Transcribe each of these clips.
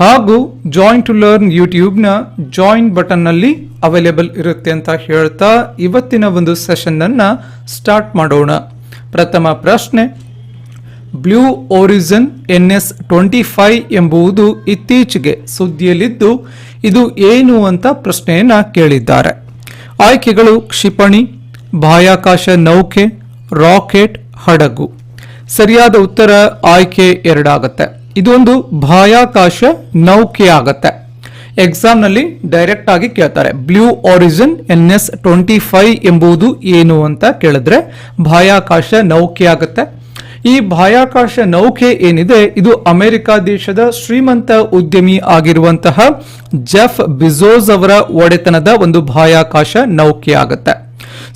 ಹಾಗೂ join to learn ಯೂಟ್ಯೂಬ್ನ join ಬಟನ್ನಲ್ಲಿ ಅವೈಲೇಬಲ್ ಇರುತ್ತೆ ಅಂತ ಹೇಳ್ತಾ ಇವತ್ತಿನ ಒಂದು ಸೆಷನ್ನನ್ನು ಸ್ಟಾರ್ಟ್ ಮಾಡೋಣ. ಪ್ರಥಮ ಪ್ರಶ್ನೆ Blue Origin N S twenty five ಎಂಬುದು ಇತ್ತೀಚೆಗೆ ಸುದ್ದಿಯಲ್ಲಿದ್ದು ಇದು ಏನು ಅಂತ ಪ್ರಶ್ನೆಯನ್ನು ಕೇಳಿದ್ದಾರೆ. ಆಯ್ಕೆಗಳು ಕ್ಷಿಪಣಿ, ಬಾಹ್ಯಾಕಾಶ ನೌಕೆ, ರಾಕೆಟ್, ಹಡಗು. ಸರಿಯಾದ ಉತ್ತರ ಆಯ್ಕೆ ಎರಡಾಗತ್ತೆ. ಇದು ಒಂದು ಬಾಹ್ಯಾಕಾಶ ನೌಕೆ ಆಗತ್ತೆ. ಎಕ್ಸಾಮ್ನಲ್ಲಿ ಡೈರೆಕ್ಟ್ ಆಗಿ ಕೇಳ್ತಾರೆ. Blue Origin N S twenty five ಎಂಬುದು ಏನು ಅಂತ ಕೇಳಿದ್ರೆ ಬಾಹ್ಯಾಕಾಶ ನೌಕೆ ಆಗತ್ತೆ. ಈ ಬಾಹ್ಯಾಕಾಶ ನೌಕೆ ಏನಿದೆ, ಇದು ಅಮೆರಿಕ ದೇಶದ ಶ್ರೀಮಂತ ಉದ್ಯಮಿ ಆಗಿರುವಂತಹ ಜೆಫ್ ಬಿಜೋಸ್ ಅವರ ಒಡೆತನದ ಒಂದು ಬಾಹ್ಯಾಕಾಶ ನೌಕೆ ಆಗುತ್ತೆ.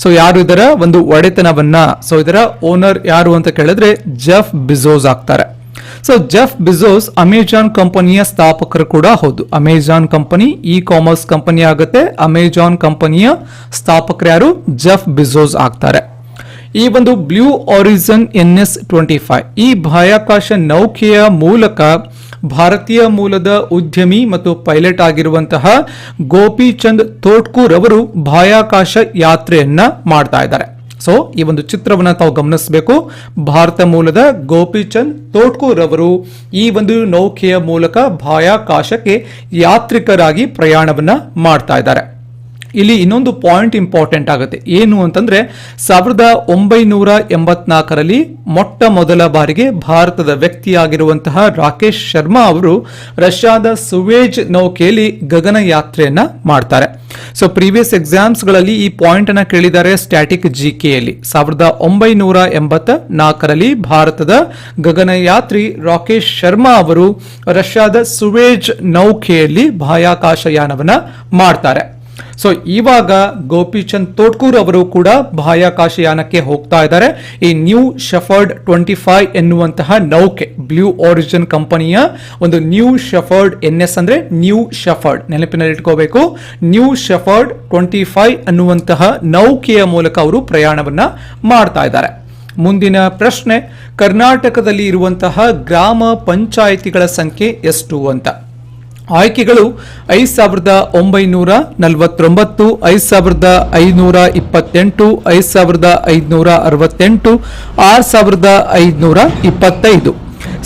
ಸೊ ಯಾರು ಇದರ ಒಂದು ಒಡೆತನವನ್ನ ಸೊ ಇದರ ಓನರ್ ಯಾರು ಅಂತ ಕೇಳಿದ್ರೆ ಜೆಫ್ ಬಿಜೋಸ್ ಆಗ್ತಾರೆ. ಸೊ ಜೆಫ್ ಬಿಸೋಸ್ ಅಮೆಜಾನ್ ಕಂಪನಿಯ ಸ್ಥಾಪಕರು ಕೂಡ ಹೌದು. Amazon company e commerce company ಆಗುತ್ತೆ. ಅಮೆಜಾನ್ ಕಂಪನಿಯ ಸ್ಥಾಪಕರು ಯಾರು? ಜೆಫ್ ಬಿಸೋಸ್ ಆಗ್ತಾರೆ. ಈ ಒಂದು Blue Origin N S twenty five ಈ ಬಾಹ್ಯಾಕಾಶ ನೌಕೆಯ ಮೂಲಕ ಭಾರತೀಯ ಮೂಲದ ಉದ್ಯಮಿ ಮತ್ತು ಪೈಲಟ್ ಆಗಿರುವಂತಹ ಗೋಪಿಚಂದ್ ತೋಟ್ಕೂರ್ ಅವರು ಬಾಹ್ಯಾಕಾಶ ಯಾತ್ರೆಯನ್ನ ಮಾಡ್ತಾ ಇದ್ದಾರೆ. ಸೊ ಈ ಒಂದು ಚಿತ್ರವನ್ನು ತಾವು ಗಮನಿಸಬೇಕು. ಭಾರತ ಮೂಲದ ಗೋಪಿಚಂದ್ ತೋಟ್ಕೂರ್ ಅವರು ಈ ಒಂದು ನೌಕೆಯ ಮೂಲಕ ಬಾಹ್ಯಾಕಾಶಕ್ಕೆ ಯಾತ್ರಿಕರಾಗಿ ಪ್ರಯಾಣವನ್ನ ಮಾಡ್ತಾ ಇದ್ದಾರೆ. ಇಲ್ಲಿ ಇನ್ನೊಂದು ಪಾಯಿಂಟ್ ಇಂಪಾರ್ಟೆಂಟ್ ಆಗುತ್ತೆ. ಏನು ಅಂತಂದ್ರೆ, ಸಾವಿರದ ಒಂಬೈನೂರ ಎಂಬತ್ನಾಲ್ಕರಲ್ಲಿ ಮೊಟ್ಟ ಮೊದಲ ಬಾರಿಗೆ ಭಾರತದ ವ್ಯಕ್ತಿಯಾಗಿರುವಂತಹ ರಾಕೇಶ್ ಶರ್ಮಾ ಅವರು ರಷ್ಯಾದ ಸುವೇಜ್ ನೌಕೆಯಲ್ಲಿ ಗಗನಯಾತ್ರೆಯನ್ನ ಮಾಡ್ತಾರೆ. ಸೊ ಪ್ರೀವಿಯಸ್ ಎಕ್ಸಾಮ್ಸ್ಗಳಲ್ಲಿ ಈ ಪಾಯಿಂಟ್ ಅನ್ನ ಕೇಳಿದ್ದಾರೆ ಸ್ಟ್ಯಾಟಿಕ್ ಜಿ ಕೆಯಲ್ಲಿ ಸಾವಿರದ ಒಂಬೈನೂರ ಎಂಬತ್ತ ನಾಲ್ಕರಲ್ಲಿ ಭಾರತದ ಗಗನಯಾತ್ರಿ ರಾಕೇಶ್ ಶರ್ಮಾ ಅವರು ರಷ್ಯಾದ ಸುವೇಜ್ ನೌಕೆಯಲ್ಲಿ ಬಾಹ್ಯಾಕಾಶಯಾನವನ್ನ ಮಾಡ್ತಾರೆ. ಸೊ ಇವಾಗ ಗೋಪಿಚಂದ್ ತೋಟ್ಕೂರ್ ಅವರು ಕೂಡ ಬಾಹ್ಯಾಕಾಶಯಾನಕ್ಕೆ ಹೋಗ್ತಾ ಇದ್ದಾರೆ. ಈ ನ್ಯೂ ಶೆಫರ್ಡ್ ಟ್ವೆಂಟಿ ಫೈವ್ ಎನ್ನುವಂತಹ ನೌಕೆ ಬ್ಲೂ ಆರಿಜಿನ್ ಕಂಪನಿಯ ಒಂದು ನ್ಯೂ ಶೆಫರ್ಡ್ ಎನ್ ಎಸ್ ಅಂದ್ರೆ ನ್ಯೂ ಶೆಫರ್ಡ್ ನೆನಪಿನಲ್ಲಿ ಇಟ್ಕೋಬೇಕು. ನ್ಯೂ ಶೆಫರ್ಡ್ ಟ್ವೆಂಟಿ ಫೈವ್ ಅನ್ನುವಂತಹ ನೌಕೆಯ ಮೂಲಕ ಅವರು ಪ್ರಯಾಣವನ್ನ ಮಾಡ್ತಾ ಇದ್ದಾರೆ. ಮುಂದಿನ ಪ್ರಶ್ನೆ, ಕರ್ನಾಟಕದಲ್ಲಿ ಇರುವಂತಹ ಗ್ರಾಮ ಪಂಚಾಯಿತಿಗಳ ಸಂಖ್ಯೆ ಎಷ್ಟು ಅಂತ. ಆಯ್ಕೆಗಳು ಐದು ಸಾವಿರದ ಒಂಬೈನೂರ ನಲವತ್ತೊಂಬತ್ತು, ಐದು ಸಾವಿರದ ಐನೂರ ಇಪ್ಪತ್ತೆಂಟು, ಐದು ಸಾವಿರದ ಐದುನೂರ ಅರವತ್ತೆಂಟು, ಆರು ಸಾವಿರದ ಐದುನೂರ ಇಪ್ಪತ್ತೈದು.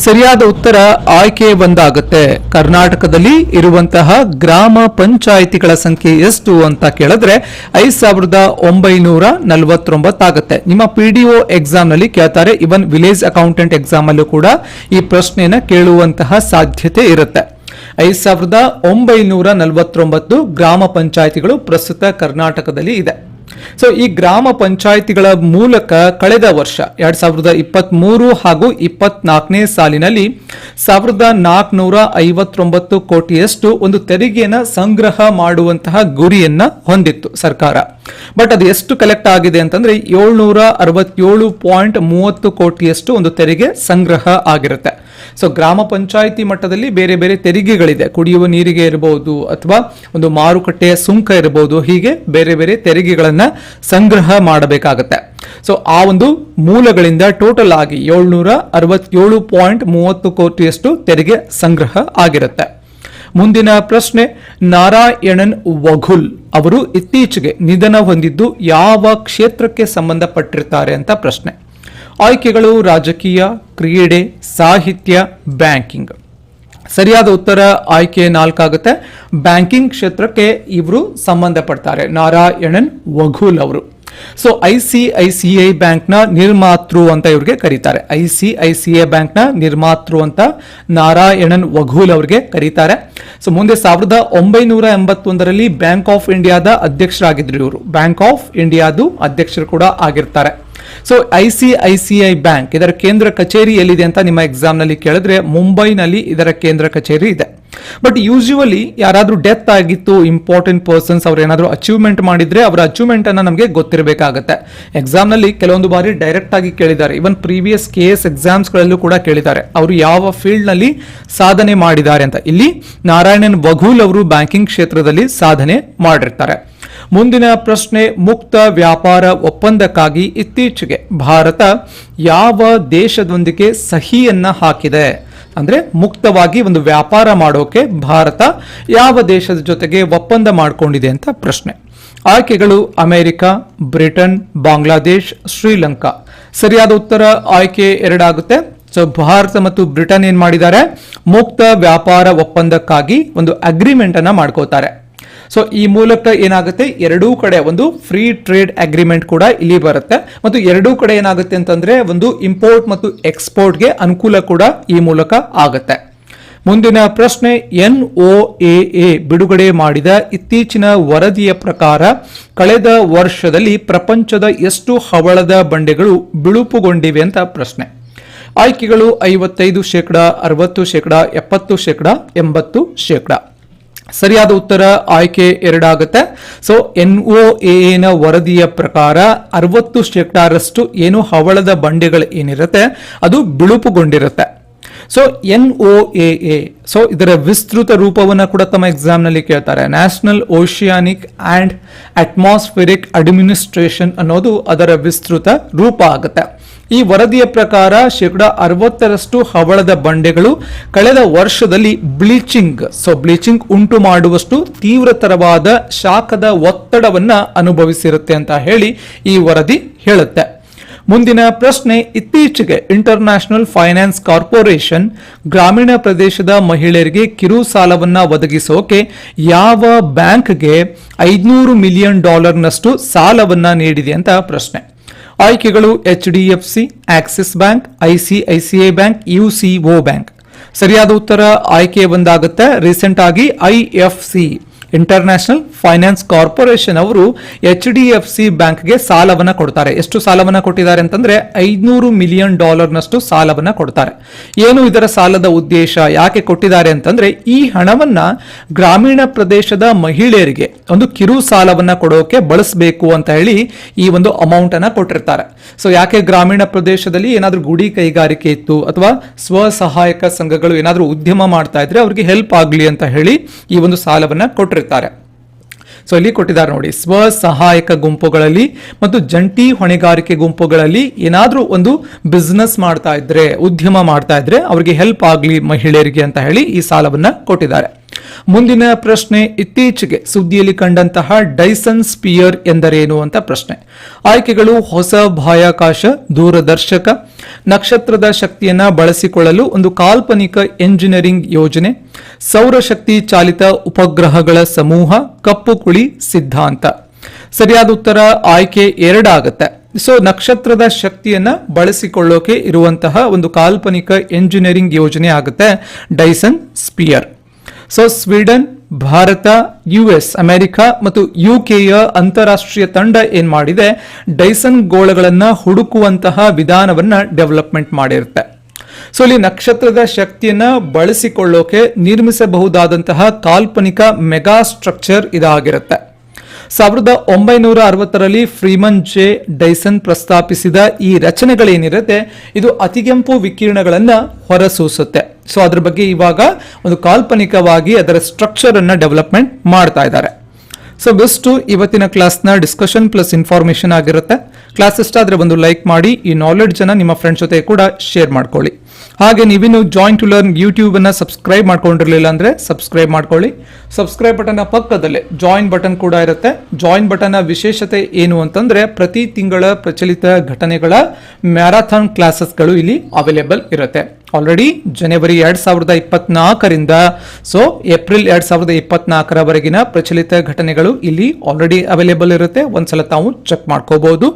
ಸರಿಯಾದ ಉತ್ತರ ಆಯ್ಕೆ ಒಂದಾಗುತ್ತೆ. ಕರ್ನಾಟಕದಲ್ಲಿ ಇರುವಂತಹ ಗ್ರಾಮ ಪಂಚಾಯಿತಿಗಳ ಸಂಖ್ಯೆ ಎಷ್ಟು ಅಂತ ಕೇಳಿದ್ರೆ ಐದು ಸಾವಿರದ ಒಂಬೈನೂರ ನಲವತ್ತೊಂಬತ್ತಾಗುತ್ತೆ. ನಿಮ್ಮ ಪಿ ಡಿ ಒ ಎಕ್ಸಾಮ್ನಲ್ಲಿ ಕೇಳ್ತಾರೆ. ಇವನ್ ವಿಲೇಜ್ ಅಕೌಂಟೆಂಟ್ ಎಕ್ಸಾಮ್ ಅಲ್ಲೂ ಕೂಡ ಈ ಪ್ರಶ್ನೆಯನ್ನ ಕೇಳುವಂತಹ ಸಾಧ್ಯತೆ ಇರುತ್ತೆ. ಐದು ಸಾವಿರದ ಒಂಬೈನೂರ ನಲವತ್ತೊಂಬತ್ತು ಗ್ರಾಮ ಪಂಚಾಯಿತಿಗಳು ಪ್ರಸ್ತುತ ಕರ್ನಾಟಕದಲ್ಲಿ ಇದೆ. ಸೊ ಈ ಗ್ರಾಮ ಪಂಚಾಯಿತಿಗಳ ಮೂಲಕ ಕಳೆದ ವರ್ಷ, ಎರಡ್ ಸಾವಿರದ ಇಪ್ಪತ್ತ್ ಮೂರು ಹಾಗೂ ಇಪ್ಪತ್ನಾಲ್ಕನೇ ಸಾಲಿನಲ್ಲಿ ಸಾವಿರದ ನಾಲ್ಕುನೂರ ಐವತ್ತೊಂಬತ್ತು ಕೋಟಿಯಷ್ಟು ಒಂದು ತೆರಿಗೆಯನ್ನ ಸಂಗ್ರಹ ಮಾಡುವಂತಹ ಗುರಿಯನ್ನ ಹೊಂದಿತ್ತು ಸರ್ಕಾರ. ಬಟ್ ಅದು ಎಷ್ಟು ಕಲೆಕ್ಟ್ ಆಗಿದೆ ಅಂತಂದ್ರೆ ಏಳ್ನೂರ ಅರವತ್ತೇಳು ಪಾಯಿಂಟ್ ಮೂವತ್ತು ಕೋಟಿಯಷ್ಟು ಒಂದು ತೆರಿಗೆ ಸಂಗ್ರಹ ಆಗಿರುತ್ತೆ. ಸೊ ಗ್ರಾಮ ಪಂಚಾಯಿತಿ ಮಟ್ಟದಲ್ಲಿ ಬೇರೆ ಬೇರೆ ತೆರಿಗೆಗಳಿದೆ. ಕುಡಿಯುವ ನೀರಿಗೆ ಇರಬಹುದು ಅಥವಾ ಒಂದು ಮಾರುಕಟ್ಟೆಯ ಸುಂಕ ಇರಬಹುದು ಹೀಗೆ ಬೇರೆ ಬೇರೆ ತೆರಿಗೆಗಳನ್ನ ಸಂಗ್ರಹ ಮಾಡಬೇಕಾಗತ್ತೆ. ಸೊ ಆ ಒಂದು ಮೂಲಗಳಿಂದ ಟೋಟಲ್ ಆಗಿ ಏಳ್ನೂರ ಅರವತ್ತೇಳು ಪಾಯಿಂಟ್ ಮೂವತ್ತು ಕೋಟಿಯಷ್ಟು ತೆರಿಗೆ ಸಂಗ್ರಹ ಆಗಿರುತ್ತೆ. ಮುಂದಿನ ಪ್ರಶ್ನೆ, ನಾರಾಯಣನ್ ವಘುಲ್ ಅವರು ಇತ್ತೀಚೆಗೆ ನಿಧನ ಹೊಂದಿದ್ದು ಯಾವ ಕ್ಷೇತ್ರಕ್ಕೆ ಸಂಬಂಧಪಟ್ಟಿರ್ತಾರೆ ಅಂತ ಪ್ರಶ್ನೆ. ಆಯ್ಕೆಗಳು ರಾಜಕೀಯ, ಕ್ರೀಡೆ, ಸಾಹಿತ್ಯ, ಬ್ಯಾಂಕಿಂಗ್. ಸರಿಯಾದ ಉತ್ತರ ಆಯ್ಕೆ ನಾಲ್ಕಾಗುತ್ತೆ. ಬ್ಯಾಂಕಿಂಗ್ ಕ್ಷೇತ್ರಕ್ಕೆ ಇವರು ಸಂಬಂಧಪಡ್ತಾರೆ. ನಾರಾಯಣನ್ ವಘೂಲ್ ಅವರು. So I C I C I ಬ್ಯಾಂಕ್ನ ನಿರ್ಮಾತೃ ಅಂತ ಇವ್ರಿಗೆ ಕರೀತಾರೆ. I C I C I ಬ್ಯಾಂಕ್ನ ನಿರ್ಮಾತೃ ಅಂತ ನಾರಾಯಣನ್ ವಘೂಲ್ ಅವರಿಗೆ ಕರೀತಾರೆ. ಸೊ ಮುಂದೆ ಸಾವಿರದ ಒಂಬೈನೂರ ಎಂಬತ್ತೊಂದರಲ್ಲಿ ಬ್ಯಾಂಕ್ ಆಫ್ ಇಂಡಿಯಾದ ಅಧ್ಯಕ್ಷರಾಗಿದ್ರು ಇವರು. ಬ್ಯಾಂಕ್ ಆಫ್ ಇಂಡಿಯಾದು ಅಧ್ಯಕ್ಷರು ಕೂಡ ಆಗಿರ್ತಾರೆ. So I C I C I bank ಇದರ ಕೇಂದ್ರ ಕಚೇರಿ ಎಲ್ಲಿದೆ ಅಂತ ನಿಮ್ಮ ಎಕ್ಸಾಮ್ನಲ್ಲಿ ಕೇಳಿದ್ರೆ ಮುಂಬೈನಲ್ಲಿ ಇದರ ಕೇಂದ್ರ ಕಚೇರಿ ಇದೆ. ಬಟ್ ಯೂಶುವಲಿ ಯಾರಾದರೂ ಡೆತ್ ಆಗಿತ್ತು ಇಂಪಾರ್ಟೆಂಟ್ ಪರ್ಸನ್ಸ್ ಅವ್ರು ಏನಾದರೂ ಅಚೀವ್ಮೆಂಟ್ ಮಾಡಿದ್ರೆ ಅವರ ಅಚೀವ್ಮೆಂಟ್ ಅನ್ನ ನಮಗೆ ಗೊತ್ತಿರಬೇಕಾಗತ್ತೆ. ಎಕ್ಸಾಮ್ನಲ್ಲಿ ಕೆಲವೊಂದು ಬಾರಿ ಡೈರೆಕ್ಟ್ ಆಗಿ ಕೇಳಿದ್ದಾರೆ. Even previous K S exams ಗಳಲ್ಲೂ ಕೂಡ ಕೇಳಿದ್ದಾರೆ. ಅವರು ಯಾವ ಫೀಲ್ಡ್ನಲ್ಲಿ ಸಾಧನೆ ಮಾಡಿದ್ದಾರೆ ಅಂತ. ಇಲ್ಲಿ ನಾರಾಯಣನ್ ವಘೂಲ್ ಅವರು ಬ್ಯಾಂಕಿಂಗ್ ಕ್ಷೇತ್ರದಲ್ಲಿ ಸಾಧನೆ ಮಾಡಿರ್ತಾರೆ. ಮುಂದಿನ ಪ್ರಶ್ನೆ ಮುಕ್ತ ವ್ಯಾಪಾರ ಒಪ್ಪಂದಕ್ಕಾಗಿ ಇತ್ತೀಚೆಗೆ ಭಾರತ ಯಾವ ದೇಶದೊಂದಿಗೆ ಸಹಿಯನ್ನ ಹಾಕಿದೆ? ಅಂದ್ರೆ ಮುಕ್ತವಾಗಿ ಒಂದು ವ್ಯಾಪಾರ ಮಾಡೋಕೆ ಭಾರತ ಯಾವ ದೇಶದ ಜೊತೆಗೆ ಒಪ್ಪಂದ ಮಾಡಿಕೊಂಡಿದೆ ಅಂತ ಪ್ರಶ್ನೆ. ಆಯ್ಕೆಗಳು ಅಮೆರಿಕ, ಬ್ರಿಟನ್, ಬಾಂಗ್ಲಾದೇಶ್, ಶ್ರೀಲಂಕಾ. ಸರಿಯಾದ ಉತ್ತರ ಆಯ್ಕೆ ಎರಡಾಗುತ್ತೆ. ಸೊ, ಭಾರತ ಮತ್ತು ಬ್ರಿಟನ್ ಏನ್ ಮಾಡಿದ್ದಾರೆ? ಮುಕ್ತ ವ್ಯಾಪಾರ ಒಪ್ಪಂದಕ್ಕಾಗಿ ಒಂದು ಅಗ್ರಿಮೆಂಟ್ ಅನ್ನ ಮಾಡ್ಕೋತಾರೆ. ಸೊ ಈ ಮೂಲಕ ಏನಾಗುತ್ತೆ? ಎರಡೂ ಕಡೆ ಒಂದು ಫ್ರೀ ಟ್ರೇಡ್ ಅಗ್ರಿಮೆಂಟ್ ಕೂಡ ಇಲ್ಲಿ ಬರುತ್ತೆ. ಮತ್ತು ಎರಡೂ ಕಡೆ ಏನಾಗುತ್ತೆ ಅಂತಂದ್ರೆ, ಒಂದು ಇಂಪೋರ್ಟ್ ಮತ್ತು ಎಕ್ಸ್ಪೋರ್ಟ್ಗೆ ಅನುಕೂಲ ಕೂಡ ಈ ಮೂಲಕ ಆಗುತ್ತೆ. ಮುಂದಿನ ಪ್ರಶ್ನೆ, ಎನ್ ಒ ಎ ಬಿಡುಗಡೆ ಮಾಡಿದ ಇತ್ತೀಚಿನ ವರದಿಯ ಪ್ರಕಾರ ಕಳೆದ ವರ್ಷದಲ್ಲಿ ಪ್ರಪಂಚದ ಎಷ್ಟು ಹವಳದ ಬಂಡೆಗಳು ಬಿಳುಪುಗೊಂಡಿವೆ ಅಂತ ಪ್ರಶ್ನೆ. ಆಯ್ಕೆಗಳು ಐವತ್ತೈದು ಶೇಕಡ, ಅರವತ್ತು ಶೇಕಡ, ಎಪ್ಪತ್ತು ಶೇಕಡ, ಎಂಬತ್ತು ಶೇಕಡ. ಸರಿಯಾದ ಉತ್ತರ ಆಯ್ಕೆ ಎರಡಾಗುತ್ತೆ. ಸೊ ಎನ್ ಒ ಎನ ವರದಿಯ ಪ್ರಕಾರ ಅರವತ್ತು ಶೇಕಡಾರಷ್ಟು ಏನು ಹವಳದ ಬಂಡೆಗಳು ಏನಿರುತ್ತೆ, ಅದು ಬಿಳುಪುಗೊಂಡಿರುತ್ತೆ. So N O A so ಇದರ ವಿಸ್ತೃತ ರೂಪವನ್ನು ಕೂಡ ತಮ್ಮ ಎಕ್ಸಾಮ್ನಲ್ಲಿ ಕೇಳ್ತಾರೆ. National oceanic and atmospheric administration ಅನ್ನೋದು ಅದರ ವಿಸ್ತೃತ ರೂಪ ಆಗುತ್ತೆ. ಈ ವರದಿಯ ಪ್ರಕಾರ ಶೇಕಡ ಅರವತ್ತರಷ್ಟು ಹವಳದ ಬಂಡೆಗಳು ಕಳೆದ ವರ್ಷದಲ್ಲಿ ಬ್ಲೀಚಿಂಗ್, ಸೊ ಬ್ಲೀಚಿಂಗ್ ಉಂಟು ಮಾಡುವಷ್ಟು ತೀವ್ರತರವಾದ ಶಾಖದ ಒತ್ತಡವನ್ನ ಅನುಭವಿಸಿರುತ್ತೆ ಅಂತ ಹೇಳಿ ಈ ವರದಿ ಹೇಳುತ್ತೆ. ಮುಂದಿನ ಪ್ರಶ್ನೆ, ಇತ್ತೀಚೆಗೆ ಇಂಟರ್ನ್ಯಾಷನಲ್ ಫೈನಾನ್ಸ್ ಕಾರ್ಪೊರೇಷನ್ ಗ್ರಾಮೀಣ ಪ್ರದೇಶದ ಮಹಿಳೆಯರಿಗೆ ಕಿರು ಸಾಲವನ್ನ ಒದಗಿಸೋಕೆ ಯಾವ ಬ್ಯಾಂಕ್ಗೆ ಐದುನೂರು ಮಿಲಿಯನ್ ಡಾಲರ್ನಷ್ಟು ಸಾಲವನ್ನ ನೀಡಿದೆ ಅಂತ ಪ್ರಶ್ನೆ. ಆಯ್ಕೆಗಳು H D F C, Axis bank ICICI bank UCO bank. ಸರಿಯಾದ ಉತ್ತರ ಆಯ್ಕೆ ಬಂದಾಗುತ್ತೆ ರೀಸೆಂಟ್ ಆಗಿ ಐಎಫ್ಸಿ ಇಂಟರ್ನ್ಯಾಷನಲ್ ಫೈನಾನ್ಸ್ ಕಾರ್ಪೊರೇಷನ್ ಅವರು ಎಚ್ ಡಿ ಎಫ್ ಸಿ ಬ್ಯಾಂಕ್ಗೆ ಸಾಲವನ್ನ ಕೊಡ್ತಾರೆ. ಎಷ್ಟು ಸಾಲವನ್ನ ಕೊಟ್ಟಿದ್ದಾರೆ ಅಂತಂದ್ರೆ ಐದ್ನೂರು ಮಿಲಿಯನ್ ಡಾಲರ್ನಷ್ಟು ಸಾಲವನ್ನ ಕೊಡ್ತಾರೆ. ಏನು ಇದರ ಸಾಲದ ಉದ್ದೇಶ, ಯಾಕೆ ಕೊಟ್ಟಿದ್ದಾರೆ ಅಂತಂದ್ರೆ ಈ ಹಣವನ್ನ ಗ್ರಾಮೀಣ ಪ್ರದೇಶದ ಮಹಿಳೆಯರಿಗೆ ಒಂದು ಕಿರು ಸಾಲವನ್ನ ಕೊಡೋಕೆ ಬಳಸಬೇಕು ಅಂತ ಹೇಳಿ ಈ ಒಂದು ಅಮೌಂಟ್ ಅನ್ನ ಕೊಟ್ಟಿರ್ತಾರೆ. ಸೊ ಯಾಕೆ ಗ್ರಾಮೀಣ ಪ್ರದೇಶದಲ್ಲಿ ಏನಾದರೂ ಗುಡಿ ಕೈಗಾರಿಕೆ ಇತ್ತು ಅಥವಾ ಸ್ವಸಹಾಯಕ ಸಂಘಗಳು ಏನಾದರೂ ಉದ್ಯಮ ಮಾಡ್ತಾ ಇದ್ರೆ ಅವರಿಗೆ ಹೆಲ್ಪ್ ಆಗಲಿ ಅಂತ ಹೇಳಿ ಈ ಒಂದು ಸಾಲವನ್ನ ಕೊಟ್ಟಿರ್ತಾರೆ. ಸೊ ಇಲ್ಲಿ ಕೊಟ್ಟಿದ್ದಾರೆ ನೋಡಿ, ಸ್ವಸಹಾಯಕ ಗುಂಪುಗಳಲ್ಲಿ ಮತ್ತು ಜಂಟಿ ಹೊಣೆಗಾರಿಕೆ ಗುಂಪುಗಳಲ್ಲಿ ಏನಾದರೂ ಒಂದು ಬಿಸ್ನೆಸ್ ಮಾಡ್ತಾ ಇದ್ರೆ, ಉದ್ಯಮ ಮಾಡ್ತಾ ಇದ್ರೆ, ಅವರಿಗೆ ಹೆಲ್ಪ್ ಆಗಲಿ ಮಹಿಳೆಯರಿಗೆ ಅಂತ ಹೇಳಿ ಈ ಸಾಲವನ್ನು ಕೊಟ್ಟಿದ್ದಾರೆ. ಮುಂದಿನ ಪ್ರಶ್ನೆ ಇತ್ತೀಚೆಗೆ ಸುದ್ದಿಯಲ್ಲಿ ಕಂಡಂತಹ ಡೈಸನ್ ಸ್ಪಿಯರ್ ಎಂದರೇನು ಅಂತ ಪ್ರಶ್ನೆ. ಆಯ್ಕೆಗಳು ಹೊಸ ಬಾಹ್ಯಾಕಾಶ, ದೂರದರ್ಶಕ, ನಕ್ಷತ್ರದ ಶಕ್ತಿಯನ್ನ ಬಳಸಿಕೊಳ್ಳಲು ಒಂದು ಕಾಲ್ಪನಿಕ ಎಂಜಿನಿಯರಿಂಗ್ ಯೋಜನೆ, ಸೌರಶಕ್ತಿ ಚಾಲಿತ ಉಪಗ್ರಹಗಳ ಸಮೂಹ, ಕಪ್ಪು ಕುಳಿ ಸಿದ್ಧಾಂತ. ಸರಿಯಾದ ಉತ್ತರ ಆಯ್ಕೆ ಎರಡಾಗತ್ತೆ. ಸೊ ನಕ್ಷತ್ರದ ಶಕ್ತಿಯನ್ನ ಬಳಸಿಕೊಳ್ಳೋಕೆ ಇರುವಂತಹ ಒಂದು ಕಾಲ್ಪನಿಕ ಎಂಜಿನಿಯರಿಂಗ್ ಯೋಜನೆ ಆಗುತ್ತೆ Dyson sphere so Sweden Bharat U S America ಮತ್ತು ಯುಕೆಯ ಅಂತಾರಾಷ್ಟ್ರೀಯ ತಂಡ ಏನ್ ಮಾಡಿದೆ? ಡೈಸನ್ ಗೋಳಗಳನ್ನು ಹುಡುಕುವಂತಹ ವಿಧಾನವನ್ನ ಡೆವಲಪ್ಮೆಂಟ್ ಮಾಡಿರುತ್ತೆ. ಸೊ ಇಲ್ಲಿ ನಕ್ಷತ್ರದ ಶಕ್ತಿಯನ್ನ ಬಳಸಿಕೊಳ್ಳೋಕೆ ನಿರ್ಮಿಸಬಹುದಾದಂತಹ ಕಾಲ್ಪನಿಕ ಮೆಗಾ ಸ್ಟ್ರಕ್ಚರ್ ಇದಾಗಿರುತ್ತೆ. ಸಾವಿರದ ಒಂಬೈನೂರ ಅರವತ್ತರಲ್ಲಿ ಫ್ರೀಮನ್ ಜೆ ಡೈಸನ್ ಪ್ರಸ್ತಾಪಿಸಿದ ಈ ರಚನೆಗಳೇನಿರುತ್ತೆ, ಇದು ಅತಿಗೆಂಪು ವಿಕಿರಣಗಳನ್ನು ಹೊರಸೂಸುತ್ತೆ. ಸೊ ಅದ್ರ ಬಗ್ಗೆ ಇವಾಗ ಒಂದು ಕಾಲ್ಪನಿಕವಾಗಿ ಅದರ ಸ್ಟ್ರಕ್ಚರ್ ಅನ್ನ ಡೆವಲಪ್ಮೆಂಟ್ ಮಾಡ್ತಾ ಇದ್ದಾರೆ. ಸೊ ಬೆಸ್ಟು ಇವತ್ತಿನ ಕ್ಲಾಸ್ನ ಡಿಸ್ಕಷನ್ ಪ್ಲಸ್ ಇನ್ಫಾರ್ಮೇಶನ್ ಆಗಿರುತ್ತೆ. ಕ್ಲಾಸ್ ಇಷ್ಟ ಆದರೆ ಒಂದು ಲೈಕ್ ಮಾಡಿ, ಈ ನಾಲೆಡ್ಜ್ ಅನ್ನ ನಿಮ್ಮ ಫ್ರೆಂಡ್ಸ್ ಜೊತೆ ಕೂಡ ಶೇರ್ ಮಾಡ್ಕೊಳ್ಳಿ. ಹಾಗೆ ನೀವಿನ್ನು ಜಾಯಿನ್ ಟು ಲರ್ನ್ ಯೂಟ್ಯೂಬ್ ಅನ್ನ ಸಬ್ಸ್ಕ್ರೈಬ್ ಮಾಡ್ಕೊಂಡಿರಲಿಲ್ಲ ಅಂದ್ರೆ ಸಬ್ಸ್ಕ್ರೈಬ್ ಮಾಡ್ಕೊಳ್ಳಿ. ಸಬ್ಸ್ಕ್ರೈಬ್ ಬಟನ್ ಪಕ್ಕದಲ್ಲೇ ಜಾಯಿನ್ ಬಟನ್ ಕೂಡ ಇರುತ್ತೆ. ಜಾಯಿನ್ ಬಟನ್ ವಿಶೇಷತೆ ಏನು ಅಂತಂದ್ರೆ ಪ್ರತಿ ತಿಂಗಳ ಪ್ರಚಲಿತ ಘಟನೆಗಳ ಮ್ಯಾರಥಾನ್ ಕ್ಲಾಸಸ್ಗಳು ಇಲ್ಲಿ ಅವೈಲೇಬಲ್ ಇರುತ್ತೆ. ಆಲ್ರೆಡಿ ಜನವರಿ ಎರಡ್ ಸಾವಿರದ ಇಪ್ಪತ್ನಾಲ್ಕರಿಂದ ಸೊ ಏಪ್ರಿಲ್ ಎರಡ್ ಸಾವಿರದ ಇಪ್ಪತ್ನಾಲ್ಕರವರೆಗಿನ ಪ್ರಚಲಿತ ಘಟನೆಗಳು ಇಲ್ಲಿ ಆಲ್ರೆಡಿ ಅವೈಲೇಬಲ್ ಇರುತ್ತೆ. ಒಂದ್ಸಲ ತಾವು ಚೆಕ್ ಮಾಡ್ಕೋಬಹುದು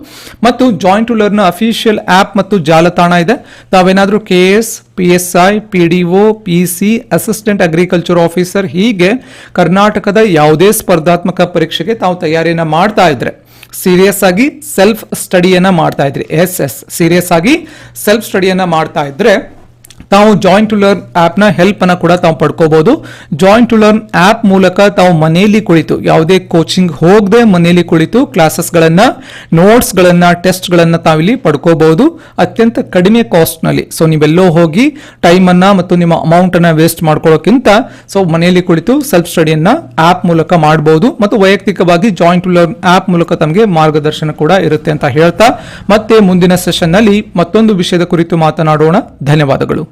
ಮತ್ತು join to learn official app ಮತ್ತು ಜಾಲತಾಣ ಇದೆ. ತಾವೇನಾದರೂ K S P S I P D O P C assistant agriculture officer ಹೀಗೆ ಕರ್ನಾಟಕದ ಯಾವುದೇ ಸ್ಪರ್ಧಾತ್ಮಕ ಪರೀಕ್ಷೆಗೆ ತಾವು ತಯಾರಿಯನ್ನು ಮಾಡ್ತಾ ಇದ್ರೆ ಸೀರಿಯಸ್ ಆಗಿ ಸೆಲ್ಫ್ ಸ್ಟಡಿಯನ್ನು ಮಾಡ್ತಾ ಇದ್ರಿ ಎಸ್ ಎಸ್ ಸೀರಿಯಸ್ ಆಗಿ ಸೆಲ್ಫ್ ಸ್ಟಡಿಯನ್ನು ಮಾಡ್ತಾ ಇದ್ರೆ ತಾವು ಜಾಯಿಂಟ್ ಟು ಲರ್ನ್ ಆಪ್ನ ಹೆಲ್ಪ್ ಅನ್ನ ಕೂಡ ತಾವು ಪಡ್ಕೋಬಹುದು ಜಾಯಿಂಟ್ ಟು ಲರ್ನ್ ಆಪ್ ಮೂಲಕ ತಾವು ಮನೆಯಲ್ಲಿ ಕುಳಿತು, ಯಾವುದೇ ಕೋಚಿಂಗ್ ಹೋಗದೆ ಮನೆಯಲ್ಲಿ ಕುಳಿತು ಕ್ಲಾಸಸ್ಗಳನ್ನು ಟೆಸ್ಟ್ ಟೆಸ್ಟ್ಗಳನ್ನು ತಾವಿಲ್ಲಿ ಪಡ್ಕೋಬಹುದು ಅತ್ಯಂತ ಕಡಿಮೆ ಕಾಸ್ಟ್ನಲ್ಲಿ ಸೊ ನೀವೆಲ್ಲೋ ಹೋಗಿ ಟೈಮ್ ಅನ್ನ ಮತ್ತು ನಿಮ್ಮ ಅಮೌಂಟ್ ಅನ್ನ ವೇಸ್ಟ್ ಮಾಡ್ಕೊಳ್ಳೋಕ್ಕಿಂತ ಸೊ ಮನೆಯಲ್ಲಿ ಕುಳಿತು ಸೆಲ್ಫ್ ಸ್ಟಡಿಯನ್ನು ಆಪ್ ಮೂಲಕ ಮಾಡಬಹುದು ಮತ್ತು ವೈಯಕ್ತಿಕವಾಗಿ ಜಾಯಿಂಟ್ ಟು ಲರ್ನ್ ಆಪ್ ಮೂಲಕ ತಮಗೆ ಮಾರ್ಗದರ್ಶನ ಕೂಡ ಇರುತ್ತೆ ಅಂತ ಹೇಳ್ತಾ, ಮತ್ತೆ ಮುಂದಿನ ಸೆಷನ್ನಲ್ಲಿ ಮತ್ತೊಂದು ವಿಷಯದ ಕುರಿತು ಮಾತನಾಡೋಣ. ಧನ್ಯವಾದಗಳು.